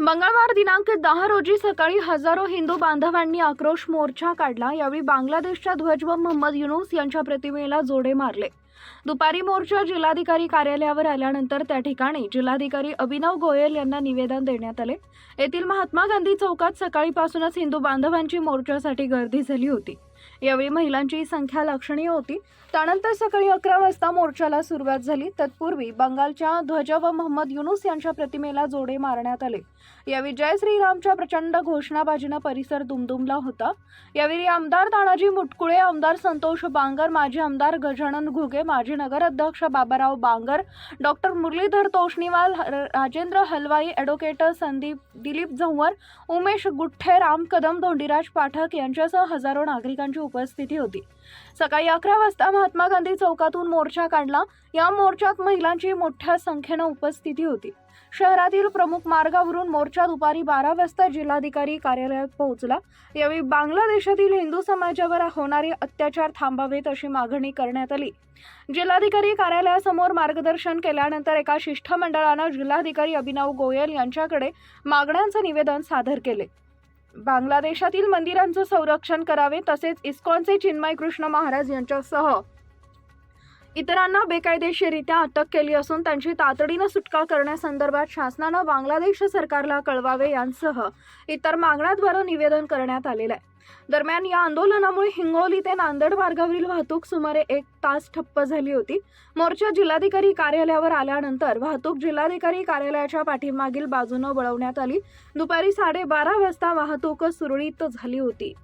मंगळवार दिनांक दहा रोजी सकाळी हजारो हिंदू बांधवांनी आक्रोश मोर्चा काढला. यावेळी बांगलादेशच्या ध्वज व मोहम्मद युनुस यांच्या प्रतिमेला जोडे मारले. दुपारी मोर्चा जिल्हाधिकारी कार्यालयावर आल्यानंतर त्या ठिकाणी जिल्हाधिकारी अभिनव गोयल यांना निवेदन देण्यात आले. येथील महात्मा गांधी चौकात सकाळीपासूनच हिंदू बांधवांची मोर्चासाठी गर्दी झाली होती. यावेळी महिलांची संख्या लक्षणीय होती. त्यानंतर सकाळी अकरा वाजता मोर्चाला सुरुवात झाली. तत्पूर्वी बंगालच्या ध्वज व मोहम्मद युनुस यांच्या प्रतिमेला जोडे मारण्यात आले. यावेळी जय श्रीरामच्या प्रचंड घोषणाबाजीनं परिसर दुमदुमला होता. यावेळी आमदार तानाजी मुटकुळे आमदार संतोष बांगर माजी आमदार गजानन घुगे माजी नगराध्यक्ष बाबाराव बांगर डॉक्टर मुरलीधर तोष्णीवाल राजेंद्र हलवाई ॲडव्होकेट संदीप दिलीप झंवर उमेश गुठ्ठे राम कदम धोंडीराज पाठक यांच्यासह हजारो नागरिकांची उपस्थिती होती. सकाळी अकरा वाजता महात्मा गांधी चौकातून मोर्चा काढला. या मोर्चात महिलांची मोठ्या संख्येनं उपस्थिती होती. शहरातील प्रमुख मार्गावरून मोर्चा दुपारी बारा वाजता जिल्हाधिकारी कार्यालयात पोहोचला. यावेळी बांगलादेशातील हिंदू समाजावर होणारे अत्याचार थांबावेत अशी मागणी करण्यात आली. जिल्हाधिकारी कार्यालयासमोर मार्गदर्शन केल्यानंतर एका शिष्टमंडळानं जिल्हाधिकारी अभिनव गोयल यांच्याकडे मागण्यांचं निवेदन सादर केले. बांगलादेशातील मंदिरांचं संरक्षण करावे तसेच इस्कॉनचे चिन्मय कृष्ण महाराज यांच्यासह इतरांना बेकायदेशीरित्या अटक केली असून त्यांची तातडीनं सुटका करण्यासंदर्भात शासनानं बांगलादेश सरकारला कळवावे यांसह इतर मागण्याद्वारे निवेदन करण्यात आलेलं आहे. दरम्यान या आंदोलनामुळे हिंगोली ते नांदेड मार्गावरील वाहतूक सुमारे एक तास ठप्प झाली होती. मोर्चा जिल्हाधिकारी कार्यालयावर आल्यानंतर वाहतूक जिल्हाधिकारी कार्यालयाच्या पाठीमागील बाजूनं वळवण्यात आली. दुपारी साडेबारा वाजता वाहतूक सुरळीत झाली होती.